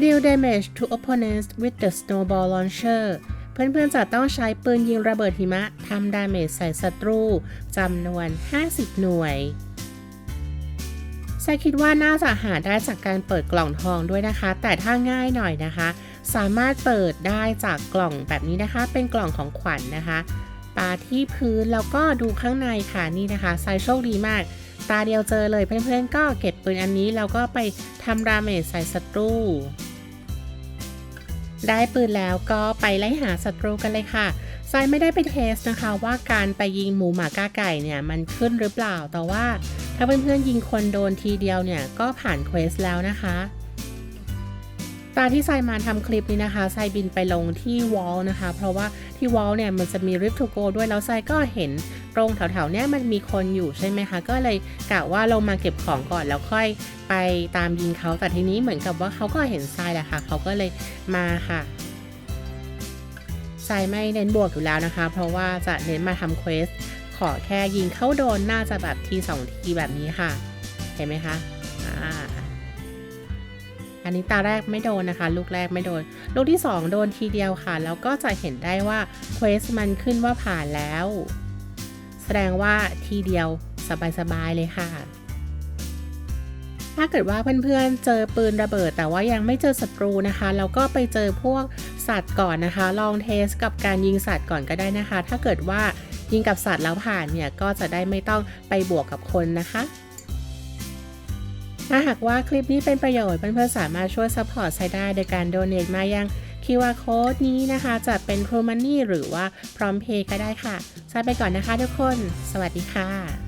deal damage to opponents with the snowball launcher เพื่อนๆจะต้องใช้ปืนยิงระเบิดหิมะทำดาเมจใส่ศัตรูจำนวน 50 หน่วยไซคิดว่าน่าจะหาได้จากการเปิดกล่องทองด้วยนะคะ แต่ถ้าง่ายหน่อยนะคะ สามารถเปิดได้จากกล่องแบบนี้นะคะ เป็นกล่องของขวัญนนะคะปาที่พื้นแล้วก็ดูข้างในค่ะนี่นะคะไซโชคดีมาก ตาเดียวเจอเลยเพื่อนๆก็เก็บปืนอันนี้แล้วก็ไปทำราเมจใส่ศัตรู ได้ปืนแล้วก็ไปไล่หาศัตรูกันเลยค่ะทรายไม่ได้ไปเทสนะคะว่าการไปยิงหมูหมาก้าไก่เนี่ยมันขึ้นหรือเปล่าแต่ว่าถ้าเพื่อนๆยิงคนโดนทีเดียวเนี่ยก็ผ่านเควสแล้วนะคะ ตอนที่ไซมาทำคลิปนี้นะคะไซบินไปลงที่วอลนะคะ เพราะว่าที่วอลเนี่ยมันจะมีริฟทูโกด้วยแล้วไซก็เห็นตรงแถวๆเนี้ยมันมีคนอยู่ใช่ไหมคะ ก็เลยกะว่าลงมาเก็บของก่อนแล้วค่อยไปตามยิงเขาแต่ทีนี้เหมือนกับว่าเขาก็เห็นไซแหละค่ะเขาก็เลยมาค่ะไซไม่เน้นบวกอยู่แล้วนะคะ เพราะว่าจะเน้นมาทำเควสขอแค่ยิงเข้าโดนน่าจะแบบทีสองทีแบบนี้ค่ะ เห็นไหมคะอ่า อันนี้ตาแรกไม่โดนนะคะ ลูกแรกไม่โดน ลูกที่ 2 โดนทีเดียวค่ะ แล้วก็จะเห็นได้ว่าเควสมันขึ้นว่าผ่านแล้ว แสดงว่าทีเดียวสบายๆเลยค่ะ ถ้าเกิดว่าเพื่อนๆเจอปืนระเบิด แต่ว่ายังไม่เจอศัตรูนะคะ แล้วก็ไปเจอพวกสัตว์ก่อนนะคะ ลองเทสกับการยิงสัตว์ก่อนก็ได้นะคะ ถ้าเกิดว่ายิงกับสัตว์แล้วผ่านเนี่ย ก็จะได้ไม่ต้องไปบวกกับคนนะคะ ถ้าหากว่าคลิปนี้เป็นประโยชน์เพื่อนๆสามารถช่วยซัพพอร์ตไซได้โดยการโดเน a มายังคิวอาร์โค้ดนี้นะคะ จะเป็น True Money หรือว่าพร้อมเพย์ก็ได้ค่ะไซไปก่อนนะคะทุกคน สวัสดีค่ะ